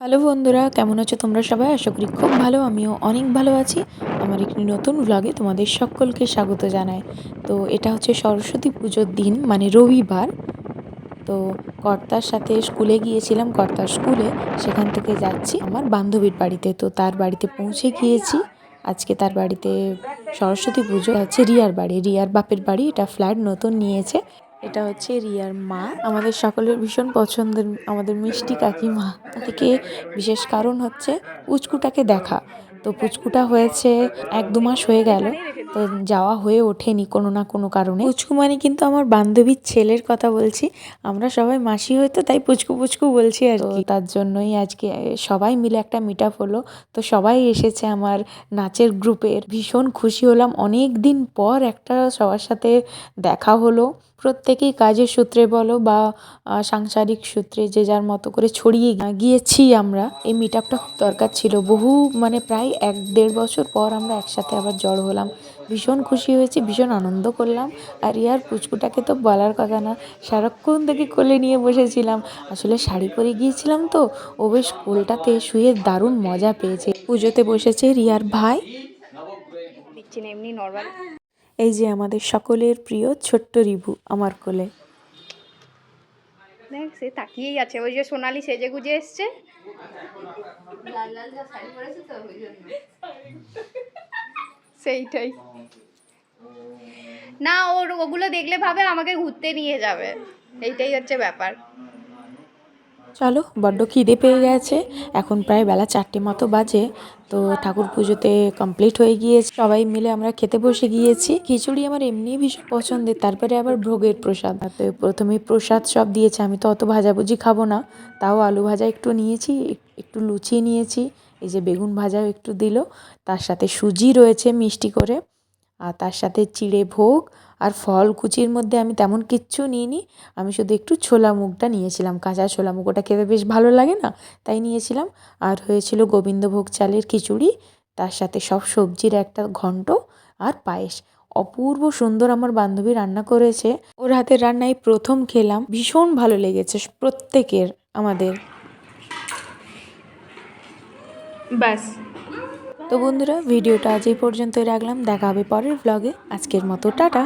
Hello বন্ধুরা, কেমন আছো তোমরা সবাই? আশা করি খুব ভালো, আমিও অনেক ভালো আছি। আমার একটি নতুন ব্লগে তোমাদের সকলকে স্বাগত জানাই। তো এটা হচ্ছে সরস্বতী পুজোর দিন মানে রবিবার। তো কর্তার সাথে স্কুলে গিয়েছিলাম, কর্তার স্কুলে। সেখান থেকে যাচ্ছি আমার বান্ধবীর বাড়িতে। তো তার বাড়িতে পৌঁছে গিয়েছি। আজকে তার বাড়িতে সরস্বতী পুজো হচ্ছে রিয়ার বাড়ি। রিয়ার বাপের বাড়ি, এটা ফ্ল্যাট নতুন নিয়েছে। এটা হচ্ছে রিয়ার মা। আমাদের সকলের ভীষণ পছন্দের, আমাদের মিষ্টি কাকিমা। থেকে বিশেষ কারণ হচ্ছে পুচকুটাকে দেখা। তো পুচকুটা হয়েছে এক দু মাস হয়ে গেল। তো যাওয়া হয়ে ওঠেনি কোনো না কোনো কারণে। পুচকু মানে কিন্তু আমার বান্ধবীর ছেলের কথা বলছি। আমরা সবাই মাসি হয়তো তাই পুচকু পুচকু বলছি আর কি। তার জন্যই আজকে সবাই মিলে একটা মিট আপ হলো। তো সবাই এসেছে আমার নাচের গ্রুপের। ভীষণ খুশি হলাম। অনেক দিন পর একটা সবার সাথে দেখা হলো। প্রত্যেকেই কাজের সূত্রে বলো বা সাংসারিক সূত্রে যে যার মতো করে ছড়িয়ে গিয়েছি আমরা। এই মিট আপটা খুব দরকার ছিল। বহু মানে প্রায় এক দেড় বছর পর আমরা একসাথে আবার জড়ো হলাম। ভীষণ খুশি হয়েছি ভীষণ আনন্দ করলাম। আর ইয়ার পুচকুটাকে তো বলার কথা না সারাক্ষণ থেকে কোলে নিয়ে বসেছিলাম। আসলে শাড়ি পরে গিয়েছিলাম তো ও বেশ কোলটাতে শুয়ে দারুণ মজা পেয়েছে। পুজোতে বসেছে রিয়ার ভাই। দিচ্ছি না এমনি নর্মাল এই যে আমাদের সকলের প্রিয় ছোট্ট রিভু আমার কোলে। দেখ সে তাকিয়েই আছে। ওই যে সোনালি সেজে গুজে এসছে সেইটাই। না, ওর, ওগুলো দেখলে ভাবে আমাকে ঘুরতে নিয়ে যাবে। এইটাই হচ্ছে ব্যাপার। চলো, বড্ড খিদে পেয়ে গেছে। এখন প্রায় বেলা চারটে মতো বাজে। তো ঠাকুর পুজোতে কমপ্লিট হয়ে গিয়েছে। সবাই মিলে আমরা খেতে বসে গিয়েছি। খিচুড়ি আমার এমনি ভীষণ পছন্দের। তারপরে আবার ভোগের প্রসাদ। প্রথমে প্রসাদ সব দিয়েছে। আমি তো অত ভাজাভুজি খাব না। তাও আলু ভাজা একটু নিয়েছি একটু লুচি নিয়েছি। এই যে বেগুন ভাজাও একটু দিল। তার সাথে সুজি রয়েছে মিষ্টি করে। আর তার সাথে চিড়ে ভোগ আর ফল কুচির মধ্যে আমি তেমন কিচ্ছু নিইনি। আমি শুধু একটু ছোলা মুগটা নিয়েছিলাম, কাঁচা ছোলা মুগ ওটা খেতে বেশ ভালো লাগে না? তাই নিয়েছিলাম। আর হয়েছিল গোবিন্দভোগ চালের খিচুড়ি, তার সাথে সব সবজির একটা ঘন্ট আর পায়েস। অপূর্ব সুন্দর আমার বান্ধবী রান্না করেছে। ওর হাতের রান্নাই প্রথম খেলাম, ভীষণ ভালো লেগেছে প্রত্যেকের, আমাদের। ব্যাস। তো বন্ধুরা ভিডিওটা আজ এই পর্যন্তই রাখলাম। দেখা হবে পরের ব্লগে আজকের মতো টাটা!